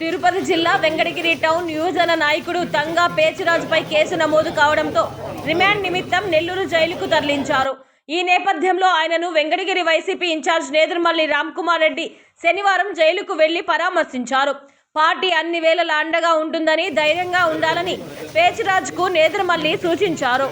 తిరుపతి జిల్లా వెంకటగిరి టౌన్ యువజన నాయకుడు తంగా పేచిరాజుపై కేసు నమోదు కావడంతో రిమాండ్ నిమిత్తం నెల్లూరు జైలుకు తరలించారు. ఈ నేపథ్యంలో ఆయనను వెంకటగిరి వైసీపీ ఇన్ఛార్జ్ నేదురుమల్లి రామ్కుమార్ రెడ్డి శనివారం జైలుకు వెళ్ళి పరామర్శించారు. పార్టీ అన్ని వేళల అండగా ఉంటుందని ధైర్యంగా ఉండాలని పేచిరాజుకు నేదురుమల్లి సూచించారు.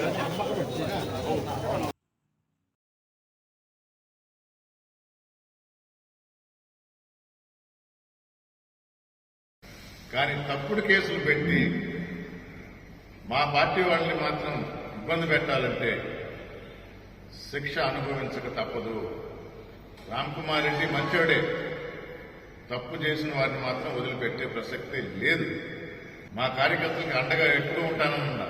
కానీ తప్పుడు కేసులు పెట్టి మా పార్టీ వాళ్ళని మాత్రం ఇబ్బంది పెట్టాలంటే శిక్ష అనుభవించక తప్పదు. రామ్కుమార్ రెడ్డి మంచోడే. తప్పు చేసిన వారిని మాత్రం వదిలిపెట్టే ప్రసక్తే లేదు. మా కార్యకర్తలకు అండగా ఎప్పుడూ ఉంటానన్నా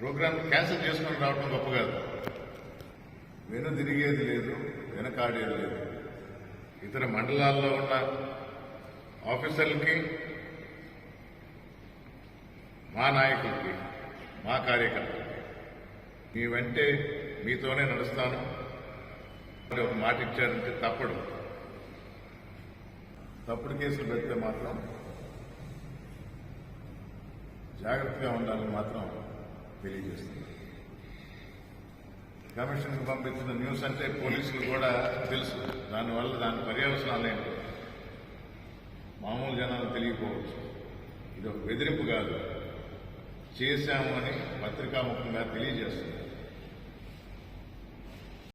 ప్రోగ్రామ్ క్యాన్సిల్ చేసుకొని రావడం గొప్ప కాదు. వెను తిరిగేది లేదు వెనకాడేది లేదు. ఇతర మండలాల్లో ఉన్న ఆఫీసర్లకి మా నాయకులకి మా కార్యకర్తలకి. మీ వెంటే మీతోనే నడుస్తాను. మరి ఒక మాట ఇచ్చారంటే తప్పడు. తప్పుడు కేసులు పెడితే మాత్రం జాగ్రత్తగా ఉండాలని మాత్రం తెలియజేస్తుంది కమిషన్కి పంపించిన న్యూస్ అంటే పోలీసులు కూడా తెలుసు. దానివల్ల దాని పర్యవసనాలు ఏంటి. మామూలు జనాలు తెలియకపోవచ్చు. ఇది ఒక బెదిరింపు కాదు. చేశాము అని పత్రికాముఖంగా తెలియజేస్తుంది